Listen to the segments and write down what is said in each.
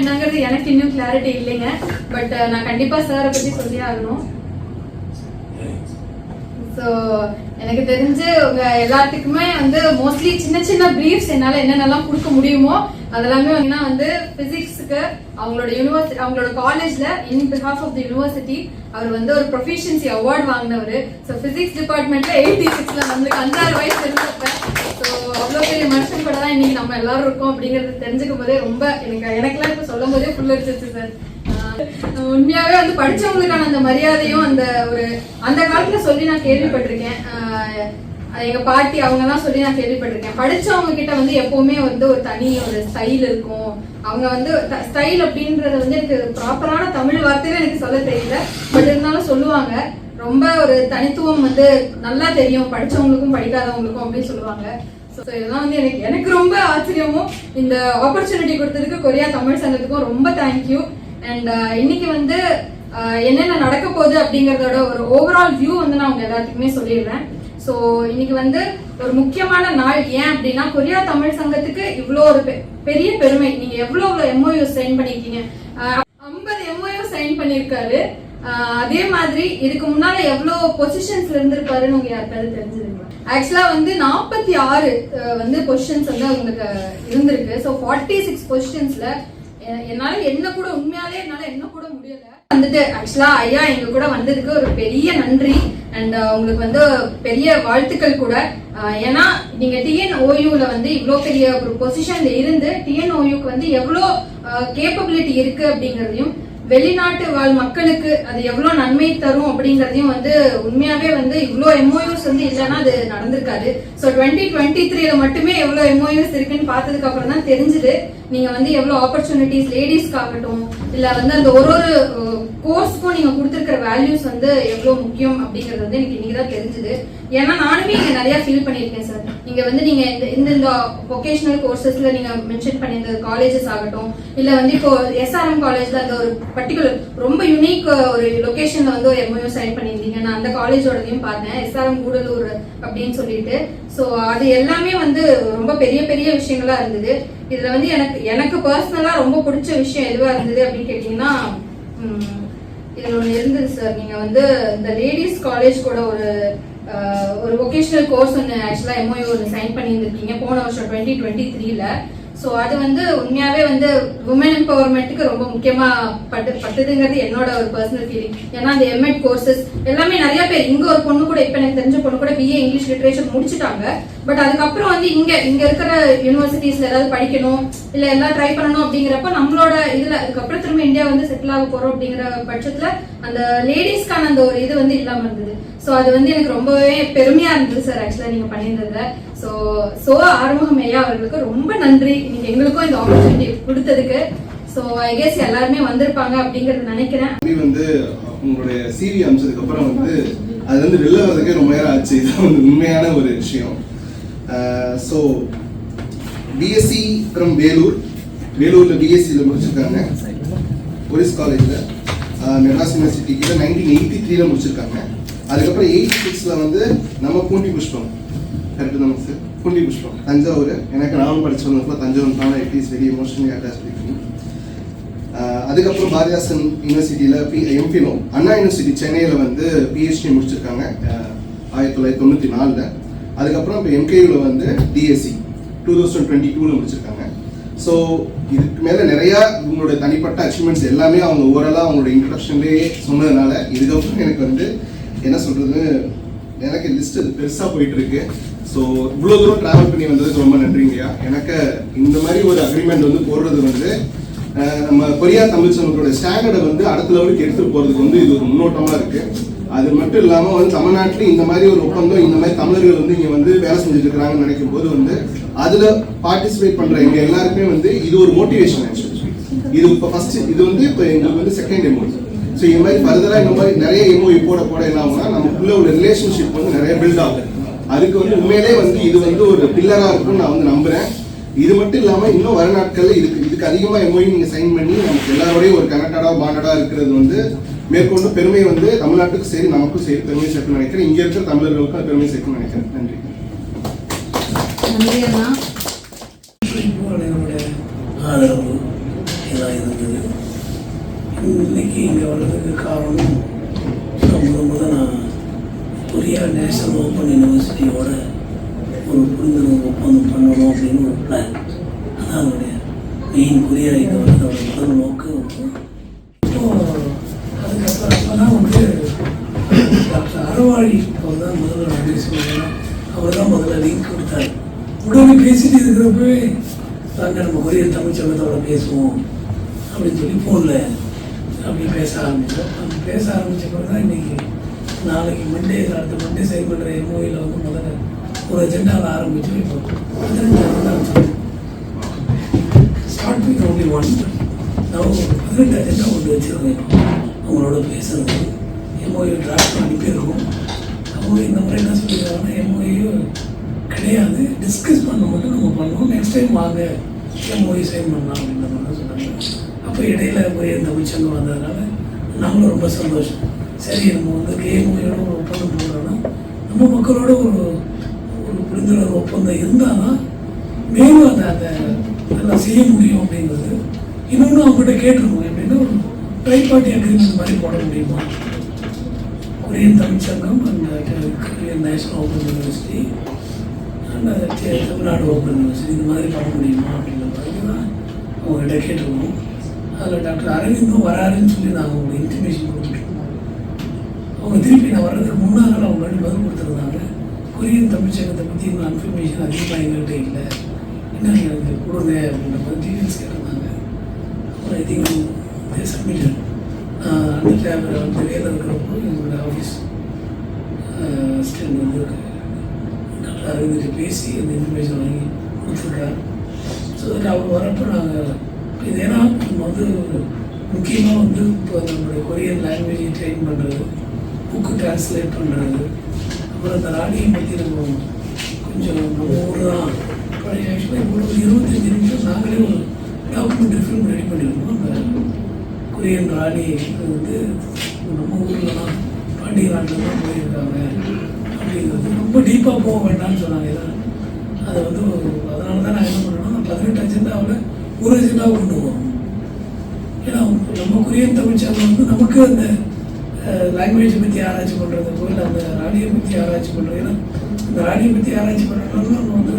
என்னங்கிறது எனக்கு இன்னும் கிளாரிட்டி இல்லைங்க. பட் நான் கண்டிப்பா சாரை பத்தி சொல்லி ஆகணும். ஸோ எனக்கு தெரிஞ்சு உங்க எல்லாத்துக்குமே வந்து மோஸ்ட்லி சின்ன சின்ன பிரீஃப்ஸ் என்னால என்னென்னலாம் கொடுக்க முடியுமோ அதெல்லாமே வந்து வந்து பிசிக்ஸ்க்கு அவங்களோட யூனிவர்சிட்டி அவங்களோட காலேஜ்ல in behalf of the university அவர் வந்து ஒரு ப்ரொஃபிஷியன்சி அவார்ட் வாங்கினவர். ஸோ பிசிக்ஸ் டிபார்ட்மெண்ட்ல எயிட்டி சிக்ஸ்ல நம்மளுக்கு அஞ்சாறு வயசு இருந்தப்ப ஸோ அவ்வளோ பெரிய மனுஷன் கூட தான் இன்னைக்கு நம்ம எல்லாரும் இருக்கோம் அப்படிங்கறது தெரிஞ்சுக்கும் போதே ரொம்ப எனக்கு எனக்குலாம் இப்போ சொல்லும் போதே ஃபுல் சார் உண்மையாவே வந்து படிச்சவங்களுக்கான அந்த மரியாதையும் அந்த ஒரு அந்த காலத்துல சொல்லி நான் கேள்விப்பட்டிருக்கேன். எங்க பாட்டி அவங்க தான் சொல்லி நான் கேள்விப்பட்டிருக்கேன். படிச்சவங்க கிட்ட வந்து எப்பவுமே வந்து ஒரு தனி ஒரு ஸ்டைல் இருக்கும். அவங்க வந்து ஸ்டைல் அப்படின்றது வந்து எனக்கு ப்ராப்பரான தமிழ் வார்த்தையில எனக்கு சொல்ல தெரியல. பட் இருந்தாலும் சொல்லுவாங்க. ரொம்ப ஒரு தனித்துவம் வந்து நல்லா தெரியும். படிச்சவங்களுக்கும் படிக்காதவங்களுக்கும் அப்படின்னு சொல்லுவாங்க. ஸோ இதெல்லாம் வந்து எனக்கு எனக்கு ரொம்ப ஆச்சரியமும் இந்த ஆப்பர்ச்சுனிட்டி கொடுத்ததுக்கு கொரியா தமிழ் சங்கத்துக்கும் ரொம்ப தேங்க்யூ அண்ட் uh, இன்னைக்கு வந்து uh, என்னென்ன நடக்க போகுது அப்படிங்கறதோட ஒரு ஓவரால் வியூ வந்து நான் உங்க எல்லாத்துக்குமே சொல்லிடுறேன். ஸோ இன்னைக்கு வந்து ஒரு முக்கியமான நாள். ஏன் அப்படின்னா கொரியா தமிழ் சங்கத்துக்கு இவ்வளோ ஒரு பெ- பெரிய பெருமை. நீங்க எவ்வளோ எம்ஓயு சைன் பண்ணிருக்கீங்க. ஐம்பது எம்ஓயு சைன் பண்ணியிருக்காரு அதே மாதிரி இதுக்கு முன்னால எவ்வளவு பொசிஷன்ஸ்ல இருந்திருப்பாருன்னு உங்க யாருக்காவது தெரிஞ்சிருங்களா ஆக்சுவலா வந்து நாற்பத்தி ஆறு வந்து பொசிஷன்ஸ் வந்து அவங்களுக்கு இருந்திருக்கு. ஸோ ஃபார்ட்டி சிக்ஸ் பொசிஷன்ஸ்ல என்னால என்ன கூட உண்மையாலே என்னால என்ன கூட முடியல. வந்துட்டு ஆக்சுவலா ஐயா எங்க கூட வந்ததுக்கு ஒரு பெரிய நன்றி. அண்ட் uh, உங்களுக்கு வந்து பெரிய வாழ்த்துக்கள் கூட. Uh, ஏன்னா நீங்க டிஎன்ஓயூல வந்து இவ்வளோ பெரிய ஒரு பொசிஷன்ல இருந்து டிஎன்ஓயூக்கு வந்து எவ்வளோ கேப்பபிலிட்டி uh, இருக்கு அப்படிங்கறதையும் வெளிநாட்டு வாழ் மக்களுக்கு அது எவ்வளோ நன்மை தரும் அப்படிங்கறதையும் வந்து உண்மையாவே வந்து இவ்வளோ எம்ஓயூஸ் வந்து இல்லைன்னா அது நடந்திருக்காது. ஸோ டுவெண்ட்டி டுவெண்ட்டி த்ரீல மட்டுமே எவ்வளோ எம்ஓயூஸ் இருக்குன்னு பார்த்ததுக்கு அப்புறம் தான் தெரிஞ்சுது. நீங்க வந்து எவ்வளவு ஆப்பர்ச்சுனிட்டிஸ் லேடிஸ்க்கு ஆகட்டும் இல்ல வந்து அந்த ஒரு ஒரு கோர்ஸ்க்கும் நீங்க கொடுத்துருக்கிற வேல்யூஸ் வந்து எவ்வளவு முக்கியம் அப்படிங்கறது வந்து எனக்கு இன்னைக்கு தான் தெரிஞ்சுது. ஏன்னா நானுமே இங்க நிறைய ஃபீல் பண்ணியிருக்கேன் சார். நீங்க வந்து நீங்க இந்த இந்த இந்த வொகேஷனல் கோர்சஸ்ல நீங்க மென்ஷன் பண்ணியிருந்த காலேஜஸ் ஆகட்டும் இல்ல வந்து இப்போ எஸ்ஆர்எம் காலேஜ்ல அந்த ஒரு பர்டிகுலர் ரொம்ப யூனிக் ஒரு லொகேஷன்ல வந்து ஒரு எம்ஓயோ சைன் பண்ணியிருந்தீங்க. நான் அந்த காலேஜோடதையும் பார்த்தேன். எஸ்ஆர்எம் கூடலூர் அப்படின்னு சொல்லிட்டு. ஸோ அது எல்லாமே வந்து ரொம்ப பெரிய பெரிய விஷயங்களா இருந்தது. இதுல வந்து எனக்கு எனக்கு பர்சனலா ரொம்ப பிடிச்ச விஷயம் எதுவா இருந்தது அப்படின்னு கேட்டீங்கன்னா உம், இதுல ஒண்ணு இருந்தது சார் நீங்க வந்து இந்த லேடிஸ் காலேஜ் கூட ஒரு ஒரு வொகேஷனல் கோர்ஸ் ஒன்று ஆக்சுவலா எம்ஓயு ஒன்று சைன் பண்ணியிருந்திருக்கீங்க. போன வருஷம் டுவெண்ட்டி டுவெண்ட்டி த்ரீல ஸோ அது வந்து உண்மையாவே வந்து உமன் எம்பவர்மெண்ட்டுக்கு ரொம்ப முக்கியமா பட்டு பட்டுதுங்கிறது என்னோட ஒரு பர்சனல் ஃபீலிங் ஏன்னா அந்த எம்எட் கோர்சஸ் எல்லாமே நிறைய பேர் இங்க ஒரு பொண்ணு கூட இப்போ எனக்கு தெரிஞ்ச பொண்ணு கூட பிஏ இங்கிலீஷ் லிட்ரேச்சர் முடிச்சுட்டாங்க. பட் அதுக்கப்புறம் வந்து இங்க இங்க இருக்கிற யூனிவர்சிட்டிஸ்ல ஏதாவது படிக்கணும் இல்ல எல்லாம் ட்ரை பண்ணணும் அப்படிங்கிறப்ப நம்மளோட இதுல அதுக்கப்புறம் திரும்ப இந்தியா வந்து செட்டில் ஆக போறோம் அப்படிங்கிற பட்சத்துல அந்த லேடிஸ்க்கான அந்த ஒரு இது வந்து இல்லாம இருந்தது. ஸோ அது வந்து எனக்கு ரொம்பவே பெருமையா இருந்தது சார் ஆக்சுவலா நீங்க பண்ணியிருந்ததுல. ஸோ சோ ஆறுமுகம் ஐயா அவர்களுக்கு ரொம்ப நன்றி. நீங்க எங்களுக்கும் இந்த ஆப்பர்ச்சுனிட்டி கொடுத்ததுக்கு. ஸோ ஐ கெஸ் எல்லாருமே வந்திருப்பாங்க அப்படிங்கறது நினைக்கிறேன். வந்து உங்களுடைய சிவி அமிச்சதுக்கு அப்புறம் வந்து அது வந்து வெளில வர்றதுக்கே ரொம்ப நேரம் ஆச்சு. இதுதான் வந்து உண்மையான ஒரு விஷயம். So BSc from Vellore. வேலூரில் பிஎஸ்சியில் முடிச்சிருக்காங்க. போலீஸ் காலேஜில் மெட்ராஸ் யூனிவர்சிட்டிக்கு நைன்டீன் எயிட்டி த்ரீல முடிச்சிருக்காங்க. அதுக்கப்புறம் எயிட்டி சிக்ஸில் வந்து நம்ம பூண்டி புஷ்பம். கரெக்டு தான் சார் புஷ்பம். தஞ்சாவூர் எனக்கு நானும் படித்தவங்க தஞ்சாவூர் தான் it is very emotionally attach பிடிக்கும் அதுக்கப்புறம் பாரதிதாசன் யூனிவர்சிட்டியில் பி எம்ஃபிலும் அண்ணா யூனிவர்சிட்டி சென்னையில் வந்து பிஹெச்டி முடிச்சிருக்காங்க. ஆயிரத்தி தொள்ளாயிரத்தி தொண்ணூற்றி நாலில். அதுக்கப்புறம் இப்போ எம்கேயூவில் வந்து டிஎஸ்சி டூ தௌசண்ட் டுவெண்ட்டி டூவில் முடிச்சிருக்காங்க. ஸோ இதுக்கு மேலே நிறையா உங்களோட தனிப்பட்ட அச்சீவ்மெண்ட்ஸ் எல்லாமே அவங்க ஓவராலாக அவங்களோட இன்ட்ரடக்ஷன்லேயே சொன்னதுனால இதுக்கப்புறம் எனக்கு வந்து என்ன சொல்கிறது எனக்கு லிஸ்ட் பெருசாக போயிட்டுருக்கு ஸோ இவ்வளோ தூரம் ட்ராவல் பண்ணி வந்ததுக்கு ரொம்ப நன்றிங்கய்யா எனக்கு இந்த மாதிரி ஒரு அக்ரிமெண்ட் வந்து போடுறது வந்து நம்ம கொரியா தமிழ் சங்கத்தோட ஸ்டாண்டர்டை வந்து அடுத்த லெவலுக்கு எடுத்துட்டு போகிறதுக்கு வந்து இது ஒரு முன்னோட்டமாக இருக்குது அது மட்டும் இல்லாமல் வந்து தமிழ்நாட்டில் இந்த மாதிரி ஒரு ஒப்பந்தம் இந்த மாதிரி தமிழர்கள் வந்து இங்கே வந்து வேலை செஞ்சுட்டு இருக்காங்கன்னு நினைக்கும் போது வந்து அதில் பார்ட்டிசிபேட் பண்ணுற எங்கள் எல்லாருக்குமே வந்து இது ஒரு மோட்டிவேஷன் ஆக்சுவலி இது இப்போ ஃபர்ஸ்ட் இது வந்து இப்போ எங்களுக்கு வந்து செகண்ட் எமோ ஸோ இந்த மாதிரி ஃபர்தராக இந்த மாதிரி நிறைய எமோ போட போட என்ன ஆகும்னா நமக்குள்ள ஒரு ரிலேஷன்ஷிப் வந்து நிறைய பில்ட் ஆகும். அதுக்கு வந்து உண்மையிலே வந்து இது வந்து ஒரு பில்லரா இருக்கும்னு நான் வந்து நம்புறேன். இது மட்டும் இல்லாம இன்னும் வர நாட்கள்ல இதுக்கு இதுக்கு அதிகமா எம்ஓஇ நீங்க சைன் பண்ணி நமக்கு எல்லாரோடையும் ஒரு கனெக்டடா பாண்டடா இருக்கிறது வந்து மேற்கொண்டு பெருமை வந்து தமிழ்நாட்டுக்கு சரி நமக்கும் சரி பெருமை சேர்க்கணும்னு நினைக்கிறேன். இங்க இருக்கிற தமிழர்களுக்கும் பெருமை சேர்க்கணும்னு நினைக்கிறேன். நன்றி. ஆதரவு இருந்தது? இன்னைக்கு இங்கே வர்றதுக்கு காரணம் நான் முத முத நான் கொரியா நேஷனல் ஓப்பன் யூனிவர்சிட்டியோட ஒரு புரிந்துணர்வு ஒப்பந்தம் பண்ணணும் அப்படின்னு ஒரு பிளான் அதான் அதனுடைய மெயின் கொரியா வந்து அவருடைய முதல் நோக்கம் இப்போ தான் வந்து டாக்டர் அறவாழி அவர் தான் முதல்வர் அட்வைஸ் அவர் தான் முதல்ல லிங்க் கொடுத்தாரு. உடனே பேசிட்டு இருக்கிறப்பவே நாங்கள் நம்ம கொரியர் தமிழ்ச்சங்கத்தோட பேசுவோம் அப்படின்னு சொல்லி ஃபோனில் அப்படி பேச ஆரம்பித்தோம் அப்படி பேச ஆரம்பித்த பிறகு தான் இன்றைக்கி நாளைக்கு மண்டே அடுத்த மண்டே சைன் பண்ணுற எம்ஓயில் வந்து முதல்ல ஒரு அஜெண்டாவில் ஆரம்பிச்சு இப்போ பதினஞ்சு agenda start with only one நான் ஒரு பதினெட்டு அஜெண்டா கொண்டு வச்சுருக்கேன் அவங்களோட பேசுறது. எம்ஓயில் டிராஃப்ட் அனுப்பியிருக்கோம் அவங்க இந்த முறை என்ன சொல்லியிருக்காங்கன்னா எம்ஓயு கிடையாது. டிஸ்கஸ் பண்ண மட்டும் நம்ம பண்ணுவோம். நெக்ஸ்ட் டைம் வாங்க. எம்ஓயு சைன் பண்ணலாம் அப்படின்ற மாதிரி தான் சொன்னாங்க அப்போ இடையில போய் இந்த உச்சங்கள் வந்ததுனால நம்மளும் ரொம்ப சந்தோஷம். சரி நம்ம வந்து கேமோயோட ஒரு ஒப்பந்தம் போடுறோன்னா நம்ம மக்களோட ஒரு ஒரு புரிந்துணர்வு ஒப்பந்தம் இருந்தால் தான் மேலும் அந்த அதை நல்லா செய்ய முடியும் அப்படிங்கிறது. இன்னொன்று அவங்ககிட்ட கேட்டிருக்கோம். எப்படின்னா ஒரு ட்ரை பார்ட்டி அக்ரிமெண்ட் மாதிரி போட முடியுமா? Korean Tamil Sangam and Korean national open university and Tamil Nadu open university இந்த மாதிரி பண்ண முடியுமா அப்படின்ற மாதிரி தான் அவங்ககிட்ட கேட்டிருக்கோம். அதில் டாக்டர் அரவிந்தும் வராருன்னு சொல்லி நாங்கள் அவங்க இன்டிமேஷன் கொடுத்துருக்கோம் அவங்க திருப்பி நான் வர்றதுக்கு முன்னாள் அவங்க ரெண்டு பதில் கொடுத்துருந்தாங்க. கொரியன் தமிழ்ச்சங்கத்தை பற்றி இன்னும் இன்ஃபர்மேஷன் அதிகமாக எங்கள்கிட்ட இல்லை. என்ன எனக்கு கொடுங்க அப்படின்ற மாதிரி டீட்டெயில்ஸ் கேட்டிருந்தாங்க. அப்புறம் ஐ திங்க் சப்மிஷன் அந்த டேபில் வந்து வேலை இருக்கிறப்போ எங்களோட ஆஃபீஸ் ஸ்டேட் வந்து டாக்டர் அரவிந்த் பேசி அந்த இன்ஃபர்மேஷன் வாங்கி கொடுத்துருக்காரு. ஸோ தட் அவர் வரப்போ நாங்கள் இது ஏன்னா நம்ம வந்து முக்கியமாக வந்து இப்போ நம்மளுடைய கொரியன் லாங்குவேஜை ட்ரெயின் பண்ணுறது புக்கு டிரான்ஸ்லேட் பண்ணுறது அப்புறம் அந்த ராணியை பற்றி நம்ம கொஞ்சம் நம்ம ஊர் தான் பழைய ஆக்சுவலாக இவ்வளோ இருபத்தஞ்சி நிமிஷம் நாங்களே ஒரு டாக்குமெண்ட்ரி ஃபிலிம் ரெடி பண்ணியிருக்கோம் அந்த கொரியன் ராணி வந்து நம்ம ஊரில் தான் பாண்டிய நாட்டில் தான் போயிருக்காங்க. அப்படிங்கிறது ரொம்ப டீப்பாக போக வேண்டாம்னு சொன்னாங்க. ஏன்னா அதை வந்து அதனால தான் நான் என்ன பண்ணேன்னா பதினெட்டு அஜெண்டாவில் ஒரு அஜெண்டாவை கொண்டு போகிறோம் ஏன்னா நம்ம கொரியன் தமிழ் சேனல் வந்து நமக்கு அந்த லாங்குவேஜை பற்றி ஆராய்ச்சி பண்ணுறது போல் அந்த ராணியை பற்றி ஆராய்ச்சி பண்ணுறது ஏன்னா இந்த ராணியை பற்றி ஆராய்ச்சி பண்ணுறதுனால நம்ம வந்து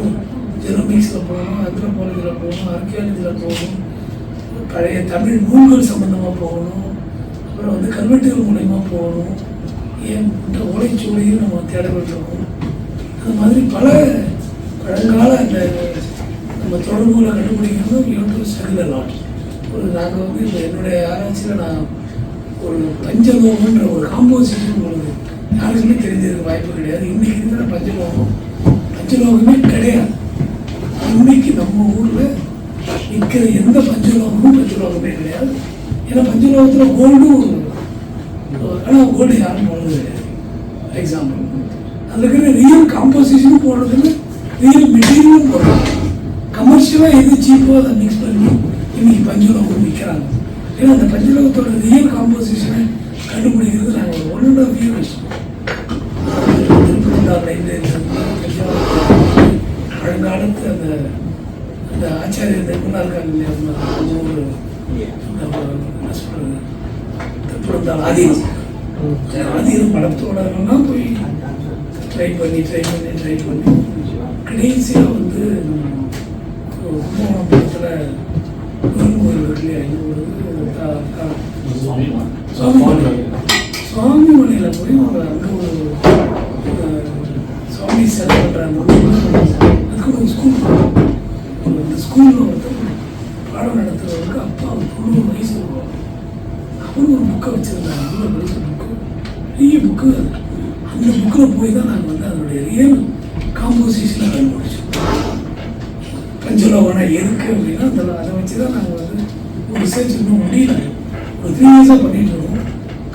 ஜெனோமிக்ஸில் போகணும் அந்த்ரோபாலஜியில் போகணும் ஆர்கியாலஜியில் போகணும் பழைய தமிழ் நூல்கள் சம்மந்தமாக போகணும் அப்புறம் வந்து கல்வெட்டுகள் மூலயமா போகணும். ஏன்? இந்த நம்ம தேடப்பட்டிருக்கோம். அது மாதிரி பல பழங்கால அந்த நம்ம தொடர்புகளை கண்டுபிடிக்கிறதும் யூடியூப் செல்லலாம் ஒரு நாங்கள் வந்து இப்போ என்னுடைய ஆராய்ச்சியில் நான் ஒரு பஞ்சலோகம்ன்ற ஒரு காம்போசிஷன் உங்களுக்கு யாருக்குமே தெரிஞ்சிருக்க வாய்ப்பு கிடையாது. இன்னைக்கு இருக்கிற பஞ்சலோகம் பஞ்சலோகமே கிடையாது. இன்னைக்கு நம்ம ஊரில் நிற்கிற எந்த பஞ்சலோகமும் பஞ்சலோகமே கிடையாது. ஏன்னா பஞ்சலோகத்தில் கோல்டும் ஆனால் கோல்டு யாரும் போனது கிடையாது. எக்ஸாம்பிள் அதில் இருக்கிற ரியல் காம்போசிஷனும் போடுறதில்ல ரியல் மெட்டீரியலும் போடுறாங்க. கமர்ஷியலாக எது சீப்போ அதை மிக்ஸ் பண்ணி இன்னைக்கு பஞ்சலோகம் விற்கிறாங்க ஏன்னா அந்த பஞ்சலோகத்தோட ரியல் காம்போசிஷனை கண்டுபிடிக்கிறது நாங்கள் ஒரு ஒன் அண்ட் ஆஃப் இயர்ஸ் பழங்காலத்து அந்த அந்த ஆச்சாரியர் நிபுணா இருக்காங்க இல்லையா நம்ம ஊர் என்ன சொல்றது? திருப்பூர் ஆதீனம் ஆதீனம் படத்தோட போய் ட்ரை பண்ணி ட்ரை பண்ணி ட்ரை பண்ணி கடைசியாக வந்து கும்பகோணம் படத்தில் முருகன் கோயில் இருக்கு. இல்லையா இது ஒரு தா- தா- சுவாமி மலையில் போய் ஒரு அங்கே ஒரு சுவாமி சேவை பண்ணுறாங்க அதுக்கு ஒரு ஸ்கூல் அந்த ஸ்கூலில் ஒருத்தர் பாடம் நடத்துறவருக்கு அப்பா தொண்ணூறு வயசு அவரும் ஒரு புக்கை வச்சுருந்தாங்க நல்ல படிச்ச புக்கு பெரிய புக்கு அந்த புக்கில் போய் தான் நாங்கள் வந்து அதனுடைய ரியல் காம்போசிஷனை கண்டுபிடிச்சோம். பஞ்சலோகனா எதுக்கு அப்படின்னா அந்த அதை வச்சு தான் நாங்கள் வந்து ரிசர்ச் இன்னும் முடியல ஒரு த்ரீ இயர்ஸாக பண்ணிட்டு இருக்கோம்.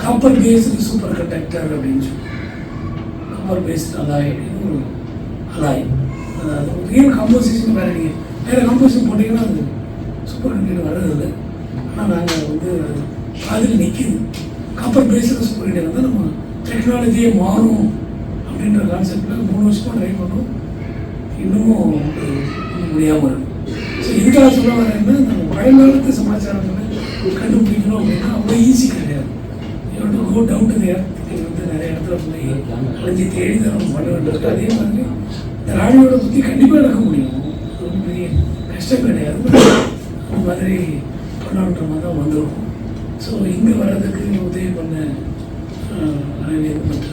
காப்பர் பேஸ்டு சூப்பர் கண்டக்டர் அப்படின்னு சொல்லி. காப்பர் பேஸ்டு அலாய் அப்படின்னு ஒரு அலாய் அதாவது ரியல் காம்போசிஷன் வேறு நீங்கள் வேறு காம்போசிஷன் போட்டிங்கன்னா அது சூப்பர் கண்டக்டர் வர்றதில்லை ஆனால் நாங்கள் வந்து அதில் நிற்கிது காப்பர் பேஸ்டு சூப்பர் கண்டக்டர் வந்து நம்ம டெக்னாலஜியே மாறும் அப்படின்ற கான்செப்டில் மூணு வருஷமாக ட்ரை பண்ணோம். இன்னமும் முடியாமல் இருக்கும் ஸோ இதுக்காக சொல்ல வரேன்னா பழங்காலத்து சமாச்சாரங்களை கண்டுபிடிக்கணும் அப்படின்னா அவ்வளோ ஈஸி கிடையாது. இவன் கோ டவுன் டு தேர் வந்து நிறைய இடத்துல போய் அழைஞ்சி தேடி தான் பண்ண வேண்டியிருக்கு அதே மாதிரி திராவிடோட ராணியோட பற்றி கண்டிப்பாக நடக்க முடியும். அது ஒன்றும் பெரிய கஷ்டம் கிடையாது. அந்த மாதிரி பண்ணணுன்ற மாதிரி தான் வந்திருக்கும். ஸோ இங்கே வர்றதுக்கு உதவி பண்ண ஆஹ், மற்ற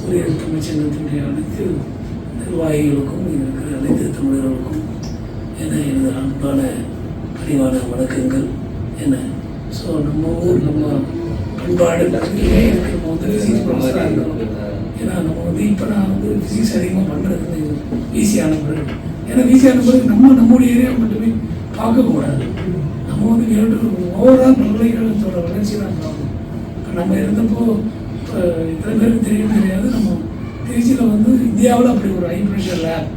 சூரிய தமிழ்ச்சங்கத்தினுடைய அனைத்து நிர்வாகிகளுக்கும் இங்க இருக்கிற அனைத்து தமிழர்களுக்கும் என எனது அன்பான பணிவான வணக்கங்கள் என்ன ஸோ நம்ம ஊர் நம்ம பண்பாடு நிறைய இருக்கு நம்ம ஏன்னா நம்ம வந்து இப்போ நான் வந்து ஃபிசிக்ஸ் அதிகமாக பண்ணுறது வந்து ஈஸியான பிறகு ஏன்னா ஈஸியான பிறகு நம்ம நம்முடைய ஏரியா மட்டுமே பார்க்கக்கூடாது நம்ம வந்து இரண்டு ஓவரால் பல்கலைக்கழகத்தோட வளர்ச்சி தான் பார்க்கணும் இப்போ நம்ம இருந்தப்போ இப்போ இத்தனை பேருக்கு தெரியும் தெரியாது. நம்ம திருச்சியில் வந்து இந்தியாவில் அப்படி ஒரு high pressure lab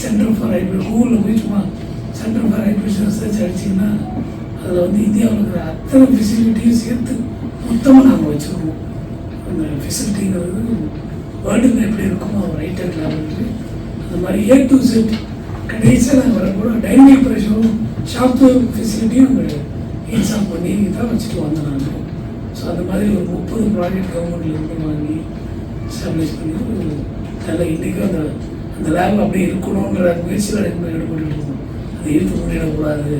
centre for high pressure கூகுளில் போய் சும்மா centre for high pressure research அடிச்சிங்கன்னா அதில் வந்து இந்தியாவில் இருக்கிற அத்தனை ஃபெசிலிட்டியும் சேர்த்து மொத்தமாக நாங்கள் வச்சுருக்கோம். அந்த ஃபெசிலிட்டிங்கிறது வேர்ல்டுங்க எப்படி இருக்குமோ ரைட்டர் லெவலுக்கு அந்த மாதிரி ஏ டு செட் கடைசியாக நாங்கள் வரக்கூட டைனிங் ப்ரெஷரும் ஷாப்பு ஃபெசிலிட்டியும் நாங்கள் இன்சாம் பண்ணி தான் வச்சுட்டு வந்தோம் நாங்கள் ஸோ அந்த மாதிரி ஒரு முப்பது ப்ராஜெக்ட் கவர்மெண்ட்லேருந்து வாங்கி ஸ்டாப்ளிஷ் பண்ணி ஒரு நல்ல இன்றைக்கும் அந்த அந்த லேப் அப்படி இருக்கணுங்கிற முயற்சியில் ஈடுபட்டு இருக்கோம். அதை இழுத்து பண்ணிடக்கூடாது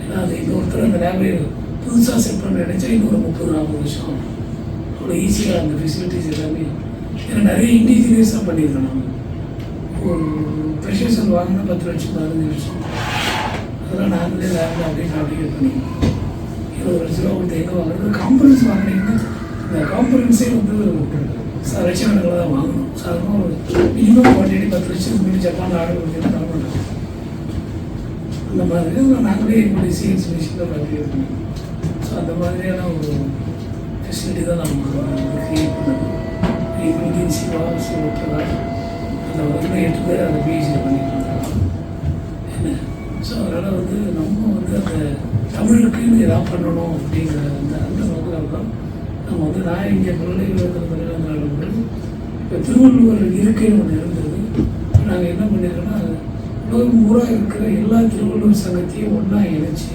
ஏன்னா அது இன்னொருத்தர் அந்த லேபை புதுசாக செட் பண்ண நினச்சா இன்னொரு முப்பது நாற்பது வருஷம் அவ்வளோ ஈஸியாக அந்த ஃபெசிலிட்டிஸ் எல்லாமே. ஏன்னா நிறைய இன்டீஜினியஸாக பண்ணியிருக்கோம் நாங்கள் ஒரு ப்ரெஷர்ஸில் வாங்கினா பத்து லட்சம் பதினஞ்சு லட்சம். அதெல்லாம் நாங்களே லேபில் அப்படியே ஃபேப்ரிகேட் பண்ணிக்கணும் இருபது லட்ச ரூபா கொடுத்து எங்கே வாங்குறது? காம்பரன்ஸ் வாங்கினீங்கன்னா இந்த காம்பரன்ஸே வந்து ச- லட்சக்கணக்கில் தான் வாங்கணும். சாதாரணமாக ஒரு மினிமம் குவான்டிட்டி பத்து லட்சத்துக்கு முன்னாடி ஜப்பானில் ஆர்டர் கொடுத்தீங்கன்னா இந்த அந்த மாதிரி நாங்களே எங்களுடைய சிஎன்சி மிஷினில் பண்ணியிருக்கோம் ஸோ அந்த மாதிரியான ஒரு ஃபெசிலிட்டி தான் நம்ம க்ரியேட் பண்ணணும் எங்களுக்கு சிவா சிவா அந்த வகையில் எட்டு பேர் அந்த பிஹெச்டி பண்ணிட்டு இருக்காங்க என்ன? ஸோ அதனால் வந்து நம்ம வந்து அந்த தமிழுக்குன்னு எதாவது பண்ணணும் அப்படிங்கிற அந்த அந்த நோக்கில் தான் நம்ம வந்து நான் இங்கே அந்த பல்கலைக்கழகம் இப்போ திருவள்ளுவர் இருக்கைன்னு ஒன்று இருந்தது. நாங்கள் என்ன பண்ணியிருக்கோன்னா உலகம் பூரா இருக்கிற எல்லா திருவள்ளுவர் சங்கத்தையும் ஒன்றா இணைச்சி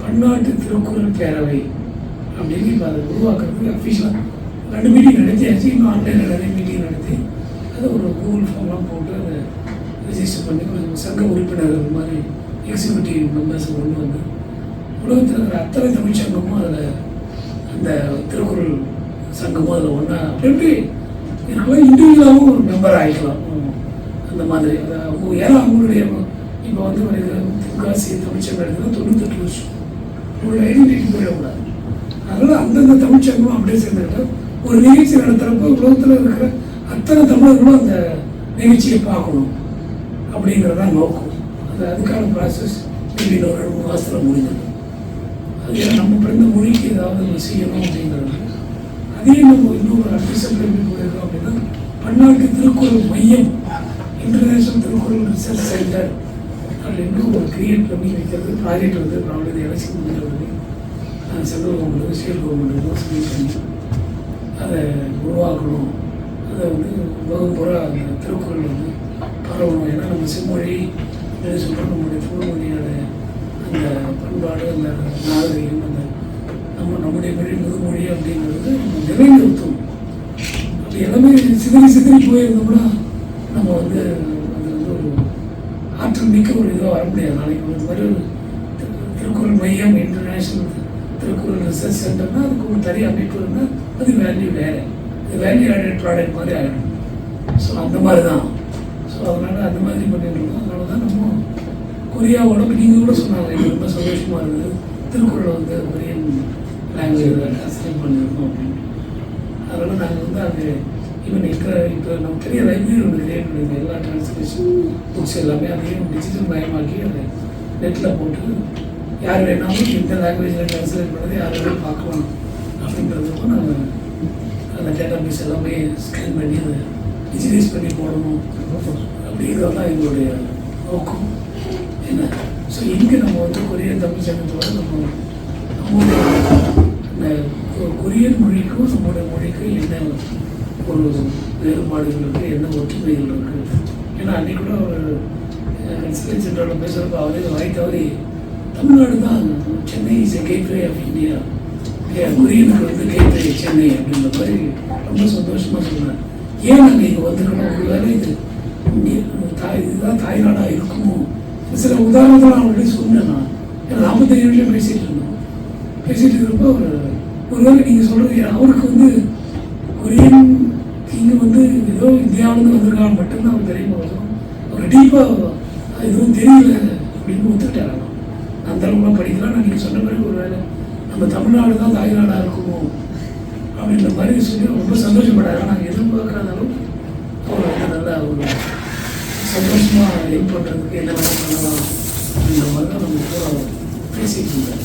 பன்னாட்டு திருக்குறள் பேரவை அப்படின்னு இப்போ அதை உருவாக்குறதுக்கு அஃபிஷியலாக ரெண்டு மீட்டிங் நடத்தியாச்சு இன்னும் ஆன்லைனில் நிறைய மீட்டிங் நடத்தி அதை ஒரு கூகுள் ஃபார்ம்லாம் போட்டு அதை ரிஜிஸ்டர் பண்ணி கொஞ்சம் சங்க உறுப்பினர்கள் மாதிரி எக்ஸிக்யூட்டிவ் மெம்பர்ஸ் கொண்டு வந்து உலகத்தில் இருக்கிற அத்தனை தமிழ்ச்சங்கமும் அதில் அந்த திருக்குறள் சங்கமும் அதில் ஒன்றா எப்படி? இருக்கலாம் இண்டிவிஜுவலாகவும் ஒரு மெம்பர் ஆகிக்கலாம் அந்த மாதிரி ஏன்னா அவங்களுடைய இப்போ வந்து தென்காசி தமிழ்ச்சங்கம் எடுத்துன்னா தொண்ணூத்தெட்டு வருஷம். உங்களுடைய ஐடென்டிட்டி போயிடக்கூடாது. அதனால் அந்தந்த தமிழ்ச்சங்கமும் அப்படியே சேர்ந்துக்கிட்டு ஒரு நிகழ்ச்சி நடத்துகிறப்ப உலகத்தில் இருக்கிற அத்தனை தமிழர்களும் அந்த நிகழ்ச்சியை பார்க்கணும் அப்படிங்கிறதான் நோக்கம். அது அதுக்கான ப்ராசஸ் திடீர்னு ஒரு ரெண்டு மூணு மாதத்தில் முடிஞ்சது அது நம்ம பிறந்த மொழிக்கு ஏதாவது நம்ம செய்யணும் அப்படிங்கிறது அதே நம்ம இன்னொரு அட்மிஷன் எப்படி போயிருக்கோம் அப்படின்னா பன்னாட்டு திருக்குறள் மையம் இன்டர்நேஷனல் திருக்குறள் ரிசர்ச் சென்டர் அப்படின்னு ஒரு கிரியேட் பண்ணி வைக்கிறது. ப்ராஜெக்ட் வந்து ப்ராப்ளம் எலெக்ஷன் முடிஞ்ச central government state government submit பண்ணி அதை உருவாக்கணும். அதை வந்து உலகம் பூரா அந்த திருக்குறள் வந்து பரவணும். ஏன்னா நம்ம செம்மொழி என்ன முடியும் நம்முடைய தமிழ்மொழியோட அந்த பண்பாடு அந்த நாகரிகம் அந்த நம்ம நம்முடைய மொழி முதுமொழி அப்படிங்கிறது நம்ம நிலைநிறுத்தும். அப்படி எல்லாமே சிதறி சிதறி போயிருந்தோம்னா நம்ம வந்து அது வந்து ஒரு ஆற்றல் மிக்க ஒரு இதாக வர முடியாது. நாளைக்கு ஒரு மாதிரி ஒரு திருக்குறள் மையம் இன்டர்நேஷ்னல் திருக்குறள் ரிசர்ச் சென்டர்னா அதுக்கு ஒரு தனி அமைப்பு இருந்தால் அது வேல்யூ வேறு. இது வேல்யூ ஆடட் ப்ராடக்ட் மாதிரி ஆகிடும் ஸோ அந்த மாதிரி தான் ஸோ அதனால் அந்த மாதிரி பண்ணிட்டு இருக்கோம் அதனால தான் நம்ம கொரியாவோட நீங்கள் கூட சொன்னாங்க எனக்கு ரொம்ப சந்தோஷமாக இருந்தது திருக்குறளை வந்து கொரியன் லாங்குவேஜில் ட்ரான்ஸ்லேட் பண்ணியிருக்கோம் அப்படின்னு. அதனால் நாங்கள் வந்து அது ஈவன் இப்போ இப்போ நம்ம பெரிய லைப்ரரி ஒன்று கிரியேட் பண்ணியிருக்கோம் எல்லா டிரான்ஸ்லேஷன் புக்ஸ் எல்லாமே அதையும் டிஜிட்டல் மயமாக்கி அதை நெட்டில் போட்டு யார் வேணாலும் எந்த லாங்குவேஜில் ட்ரான்ஸ்லேட் பண்ணது யார் வேணாலும் பார்க்கலாம் அப்படின்றதுக்கும் நாங்கள் அந்த டேட்டா பேஸ் எல்லாமே ஸ்கேன் பண்ணி அதை டிஜிட்டலைஸ் பண்ணி போடணும் அப்படிங்கிறது தான் எங்களுடைய நோக்கம். என்ன? ஸோ இங்கே நம்ம வந்து கொரியன் தமிழ் சங்கத்தோட நம்ம நம்மளுடைய கொரியன் மொழிக்கும் நம்மளுடைய மொழிக்கும் என்ன ஒரு வேறுபாடுகள் இருக்குது என்ன ஒற்றுமைகள் இருக்குது ஏன்னா அன்றைக்கூட கூட ஒரு சென்டரில் பேசுகிறப்ப அவரே வாய் தவறி தமிழ்நாடு தான் Chennai is a gateway of India குரியனுக்கு வந்து கேட்வே சென்னை அப்படின்ற மாதிரி ரொம்ப சந்தோஷமாக சொன்னேன் ஏன் நாங்கள் இங்கே வந்துருக்கணும்? ஒருவேளை இது இங்கே தாய் இதுதான் தாய்நாடாக இருக்குமோ? சில உதாரணத்தில் அவங்கள்ட்ட சொன்னேன் நான். ஏன்னா நாற்பத்தஞ்சு நிமிஷம் பேசிகிட்டு இருந்தோம். பேசிகிட்டு இருக்கிறப்ப ஒரு ஒருவேளை நீங்கள் சொல்கிறது அவருக்கு வந்து கொரியன் இந்தியாவிலேருந்து வந்திருக்காங்க மட்டும்தான் அவர் தெரியுமா வரும் அவர் டீப்பாக எதுவும் தெரியல அப்படின்னு ஒத்துக்கிட்டாரு அந்த அளவுலாம் படிக்கலாம். நான் நீங்கள் சொன்ன மாதிரி ஒரு வேலை நம்ம தமிழ்நாடு தான் தாய்நாடாக இருக்குமோ அப்படின்ற மாதிரி சொல்லி ரொம்ப சந்தோஷப்பட்டாரு நாங்கள் எதிர்பார்க்காத அளவுக்கு அவர் வந்து நல்லா ஒரு சந்தோஷமாக ஹெல்ப் பண்ணுறதுக்கு என்ன வேலை பண்ணலாம் அப்படின்ற மாதிரி தான் நம்ம கூட பேசிட்டு இருந்தேன்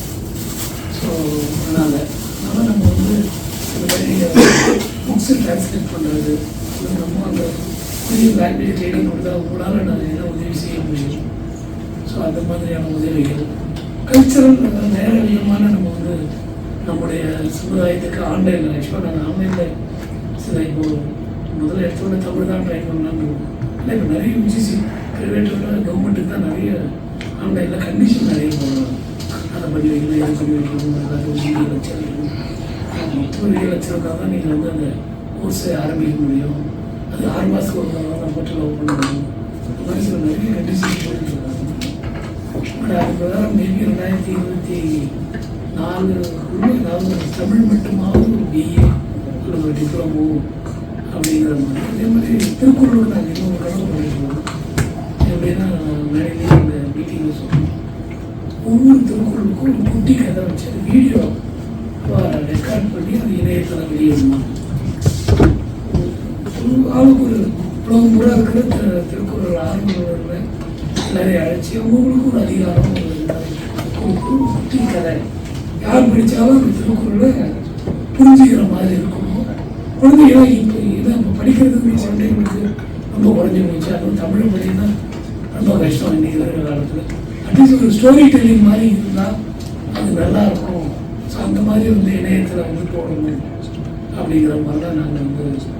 ஸோ அதனால் அதனால் நம்ம வந்து இந்த மாதிரி புக்ஸை டிரான்ஸ்லேட் பண்ணுறது நம்ம அந்த புதிய லாங்குவேஜ் தேடி கொடுத்தா உங்களால் நான் என்ன உதவி செய்ய முடியும் ஸோ அந்த மாதிரியான உதவிகள் கல்ச்சரல் நேரடியமான நம்ம வந்து நம்முடைய சமுதாயத்துக்கு ஆன்லைனில் ஆக்சுவலாக நாங்கள் ஆன்லைனில் சில இப்போ முதல்ல எடுத்தோட தமிழ் தான் ட்ரை பண்ணலான்னு இல்லை இப்போ நிறைய யூஜிசி பிரைவேட்டில் கவர்மெண்ட்டுக்கு தான் நிறைய ஆன்லைனில் கண்டிஷன் நிறைய போடுறாங்க அதை பண்ணி வைக்கணும் இதை பண்ணி வைக்கணும் எல்லாத்தையும் வீடியோ லெக்சர் மொத்தம் வீடியோ லட்சம் தான் நீங்கள் வந்து அந்த கோர்ஸை ஆரம்பிக்க முடியும் ஆறு மாதத்துக்கு ஒரு தடவை தான் போட்டு லவ் பண்ண மனசில் நிறைய கண்டிஷன் போயிட்டு இருக்காங்க அது பிரகாரம் மேபி ரெண்டாயிரத்தி இருபத்தி நாலு ஏதாவது ஒரு தமிழ் மட்டுமாவது ஒரு பிஏ அல்லது ஒரு டிப்ளமோ அப்படிங்கிற மாதிரி அதே மாதிரி திருக்குறள் நாங்கள் இன்னும் ஒரு கடமை பண்ணிருக்கோம் எப்படின்னா மேடையிலேயே அந்த மீட்டிங்கில் சொன்னோம் ஒவ்வொரு திருக்குறளுக்கும் ஒரு குட்டி கதை வச்சு வீடியோ ரெக்கார்ட் பண்ணி அது இணையத்தில் வெளியிடணும் ஒரு ஒரு உலகம் இருக்கிற திருக்குறள் ஆர்வலர்களை எல்லாரையும் அழைச்சி அவங்களுக்கும் ஒரு அதிகாரம் குட்டி கதை. யார் படித்தாலும் அந்த திருக்குறளை புரிஞ்சுக்கிற மாதிரி இருக்கணும். குழந்தைகளை இப்போ இதை நம்ம படிக்கிறதுக்கு சண்டைகளுக்கு ரொம்ப குறைஞ்சி போச்சு. அதுவும் தமிழ் மொழின்னா ரொம்ப கஷ்டம் இன்னைக்கு இருக்கிற காலத்தில். அட்லீஸ்ட் ஒரு ஸ்டோரி டெல்லிங் மாதிரி இருந்தால் அது நல்லா இருக்கும். ஸோ அந்த மாதிரி வந்து இணையத்தில் வந்து போடணும் அப்படிங்கிற மாதிரிலாம் நாங்கள் வந்து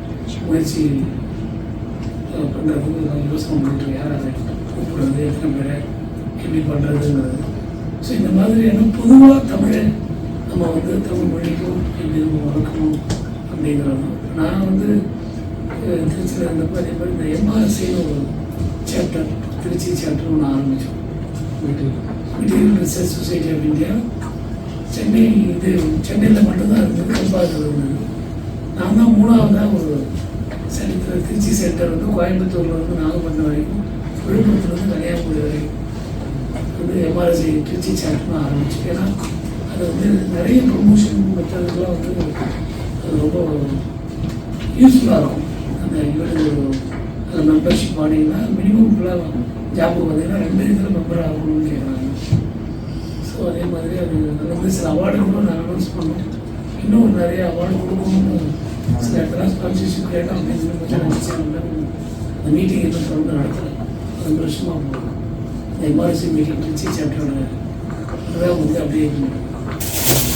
முயற்சி அஹ், நான் யோசனை பண்ணிட்டு யார் அதை கூப்பிடுறது எத்தனை பேரை எப்படி பண்ணுறதுங்கிறது ஸோ இந்த மாதிரியான பொதுவாக தமிழை நம்ம வந்து தமிழ் மொழிக்கும் எப்படி நம்ம வளர்க்கணும் அப்படிங்கிறது நான் வந்து திருச்சியில் இருந்தப்போ அதே மாதிரி இந்த எம்ஆர்சின்னு ஒரு சாப்டர் திருச்சி சாப்டர் ஒன்று ஆரம்பித்தோம் material research society of India Chennai இது சென்னையில் மட்டும்தான் இருந்தது கல்பாத்தில் இருந்தது. நான் தான் மூணாவதாக ஒரு சென்டர் திருச்சி சென்டர் வந்து கோயம்புத்தூர்ல வந்து நாகப்பட்டினம் வரைக்கும் விழுப்புரத்துலேருந்து கன்னியாகுமரி வரைக்கும் வந்து எம்ஆர்எஸ்சி திருச்சி சாப்டர்னு ஆரம்பிச்சு. ஏன்னா அது வந்து நிறைய ப்ரொமோஷன் மெத்தடுக்கெலாம் வந்து அது ரொம்ப யூஸ்ஃபுல்லாக இருக்கும். அந்த இவரு அந்த மெம்பர்ஷிப் ஆனீங்கன்னா மினிமம் ஃபுல்லாக ஜாப்பு பார்த்தீங்கன்னா ரெண்டு இதில் மெம்பர் ஆகணும்னு கேட்குறாங்க ஸோ அதே மாதிரி அது வந்து சில அவார்டு கூட நான் அனௌன்ஸ் பண்ணோம். இன்னும் நிறைய அவார்டு கொடுக்கணும்னு சில இடத்துல ஸ்பான்சர்ஷிப் கேட்டோம் அப்படின்னு கொஞ்சம் நினச்சி அந்த மீட்டிங் இன்னும் தொடர்ந்து நடத்தலை ரெண்டு வருஷமாக போகும் இந்த எம்ஆர்சி மீட்டிங் திருச்சி சாப்டரோட அதுதான் வந்து அப்படியே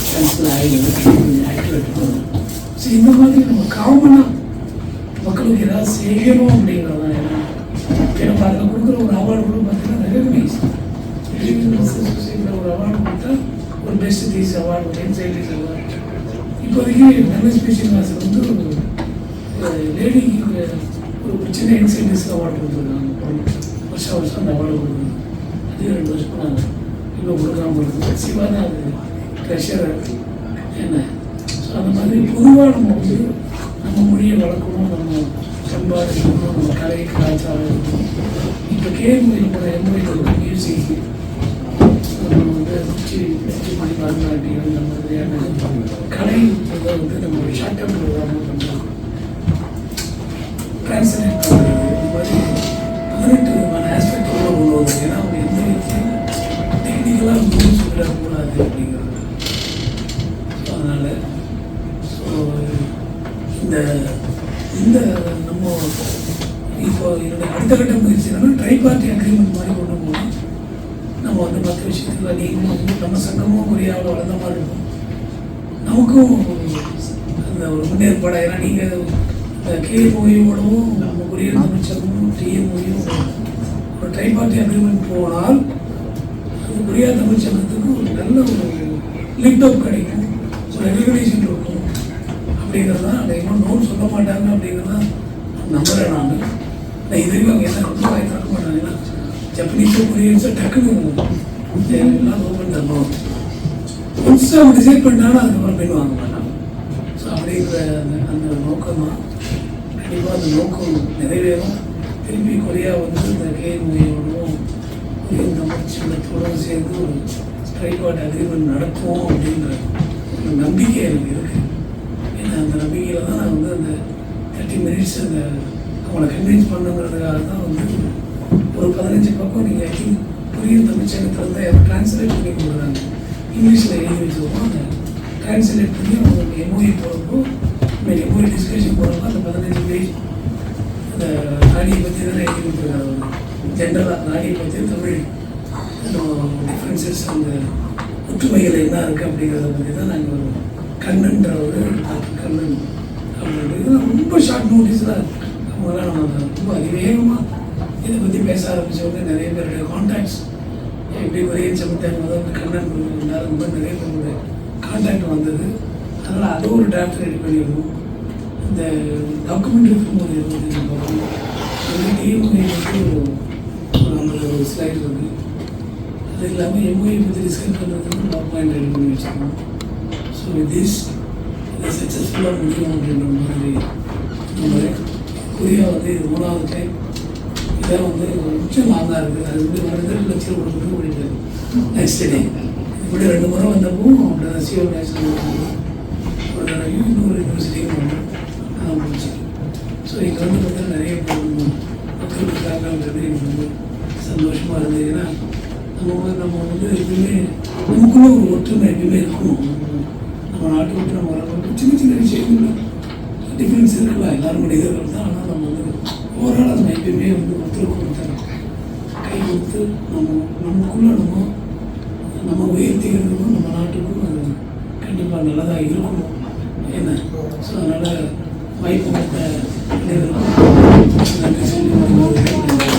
கேன்சல் ஆகிடுது கொஞ்சம் ஆக்டிவேட் பண்ணணும் ஸோ இந்த மாதிரி நம்ம காமனாக மக்களுக்கு ஏதாவது செய்யணும் அப்படிங்கிறது தான் ஏன்னா ஏன்னா அதில் கொடுக்குற ஒரு அவார்டு கூட பார்த்தீங்கன்னா ரெகக்னைஸ் சொசைட்டியில் ஒரு அவார்டு கொடுத்தா ஒரு பெஸ்ட் தீஸ் அவார்டு ஒரு என்சைட்டிஸ் அவார்டு இப்போதைக்கு நல்ல ஸ்பெஷல் கிளாஸ் வந்து லேடிக்கு ஒரு ஒரு சின்ன என்சைட்டிஸ் அவார்டு கொடுத்துருக்காங்க. வருஷம் வருஷம் அந்த அவார்டு கொடுக்குறாங்க. அது ரெண்டு வருஷம் நாங்கள் இன்னும் கொடுக்காம இருக்குது சிவா தான் அது ட்ரெஷரர் என்ன? ஸோ அந்த மாதிரி பொதுவாக நம்ம வந்து நம்ம மொழியை வளர்க்கணும் நம்ம பண்பாடு நம்ம கலை கலாச்சாரம் இப்போ கேள்வி கூட எம்ஒயில் மியூசிக் நம்ம வச்சு வச்சு மணி மருந்தாட்டிகள் இந்த மாதிரியான கலை வந்து நம்மளுடைய சட்டம் டிரான்ஸ்லேட் பண்ணுறது இந்த மாதிரி பதினெட்டு விதமான ஆஸ்பெக்ட் ஏன்னா அவங்க எந்த விதத்தையும் டெக்னிக்கலாக முடிவு சொல்லிடக்கூடாது அப்படிங்கிறது ஸோ அதனால் ஸோ இந்த இந்த நம்ம இப்போ என்னுடைய அடுத்த கட்ட முயற்சி என்னன்னா ட்ரை பார்ட்டி அக்ரிமெண்ட் மாதிரி கொண்டு போனால் நம்ம அந்த மற்ற விஷயத்தில் நீங்களும் நம்ம சங்கமும் குறியாக வளர்ந்த மாதிரி இருக்கும் நமக்கும் அந்த ஒரு முன்னேற்பாடாக ஏன்னா நீங்கள் இந்த கேஎம்ஓயோடவும் நம்ம கொரியன் தமிழ்ச்சங்கமும் டிஎம்ஓயும் ஒரு ட்ரைபார்ட்டி அக்ரிமெண்ட் போனால் அது கொரியா தமிழ்ச்சங்கத்துக்கு ஒரு நல்ல ஒரு லிங்க் கிடைக்கும் ஒரு ரெகுலேஷன் இருக்கும் அப்படிங்கிறது தான் அதை இன்னும் நோன் சொல்ல மாட்டாங்க அப்படிங்கிறது தான் நம்புகிறேன் நான் நான் இது வரைக்கும் அவங்க என்ன ரொம்ப வாய் மாட்டாங்க ஜப்பனீஸும் கொரியன்ஸும் கொரியன்ஸோ டக்குன்னு எல்லாம் ஓப்பன் தரணும் ஒன்ஸ் அவங்க டிசைட் பண்ணாலும் அதுக்கப்புறம் பெண் வாங்க மாட்டாங்க ஸோ அப்படிங்கிற அந்த அந்த கண்டிப்பாக அந்த நோக்கம் நிறைவேறும். திரும்பி கொரியா வந்து இந்த கேஎம்ஐயோடவும் கொரியன் தமிழ் சின்னத்தோடும் சேர்ந்து ஒரு ஸ்ட்ரைக்வாட் அக்ரிமெண்ட் நடத்துவோம் அப்படின்ற ஒரு நம்பிக்கை எனக்கு இருக்குது ஏன்னா அந்த நம்பிக்கையில் தான் நான் வந்து அந்த தேர்ட்டி மினிட்ஸ் அந்த அவங்கள கன்வின்ஸ் பண்ணுங்கிறதுக்காக தான் வந்து ஒரு பதினஞ்சு பக்கம் நீங்கள் ஐ திங்க் கொரியன் தமிழ்ச்சங்கத்தில் வந்து அதை ட்ரான்ஸ்லேட் பண்ணி கொடுக்குறாங்க. இங்கிலீஷில் எழுதி வச்சுருவோம் அதை ட்ரான்ஸ்லேட் பண்ணி அவங்க எம்ஓஏ போகிறப்போ இந்த எம்ஓஏ டிஸ்கஷன் போகிறப்போ அந்த பதினஞ்சு பேஜ் அந்த நாடியை பற்றி தான் எழுதி கொடுத்துருக்காரு அவர் ஜென்ரலாக நாடியை பற்றி தமிழ். டிஃப்ரென்சஸ் அந்த ஒற்றுமைகள் என்ன இருக்குது அப்படிங்கிறத பற்றி தான் நாங்கள் ஒரு கண்ணன்ற ஒரு கண்ணன் அப்படின்றது. ரொம்ப ஷார்ட் நோட்டீஸில் அவங்களாம் நம்ம ரொம்ப அதிவேகமாக இதை பற்றி பேச ஆரம்பித்தவங்க நிறைய பேருடைய கான்டாக்ட்ஸ் எப்படி கொரியன் சமைத்தாங்க முதல்ல கண்ணன் இருந்தாலும் ரொம்ப நிறைய பேருடைய கான்டாக்ட் வந்தது. அதனால் அது ஒரு டிராஃப்ட் ரெடி பண்ணிடுவோம் இந்த டாக்குமெண்ட்ரி ஃபிலிம் ஒரு இருபது பார்க்கணும் டீம் வந்து ஒரு ஒரு ஸ்லைட் வந்து அது இல்லாமல் எம்ஐ பற்றி டிஸ்கஸ் பண்ணுறதுக்கு டாக் பாயிண்ட் ரெடி பண்ணி வச்சுக்கணும் ஸோ வித் திஸ் இதை சக்ஸஸ்ஃபுல்லாக முடியும் அப்படின்ற மாதிரி நம்ம கொரியா வந்து இது மூணாவது டைம் இதான் வந்து கொஞ்சம் லாங்காக இருக்குது அது வந்து ரெண்டு லட்சம் கொடுக்கணும் அப்படின்ட்டு நெக்ஸ்ட் டே இப்படி ரெண்டு முறை வந்தப்போ அப்படி சிஓ நேஷனல் ஒரு தடவை இன்னொரு யூனிவர்சிட்டியும் வந்தோம் அதான் போச்சு ஸோ இங்கே வந்து பார்த்தீங்கன்னா நிறைய பேர் மக்கள் இருக்காங்கன்றது எனக்கு ரொம்ப சந்தோஷமாக இருந்தது ஏன்னா நம்ம நம்ம வந்து எதுவுமே நமக்குள்ளே ஒரு ஒற்றுமை எப்பயுமே இருக்கும். நம்ம நாட்டை விட்டு நம்ம வரப்போ சின்ன சின்ன விஷயங்கள் டிஃப்ரென்ஸ் இருக்கலாம் எல்லாரும் மனிதர்கள் தான். ஆனால் நம்ம வந்து ஓவரால் நம்ம எப்பயுமே வந்து ஒருத்தருக்கு ஒருத்தர் கை கொடுத்து நம்ம நமக்குள்ள நம்ம நம்ம உயர்த்திக்கிறதுக்கும் நம்ம நாட்டுக்கும் அது கண்டிப்பாக நல்லதாக இருக்கணும். என்ன? ஸோ அதனால் வாய்ப்பு கொடுத்த அனைவருக்கும் நன்றி சொல்லி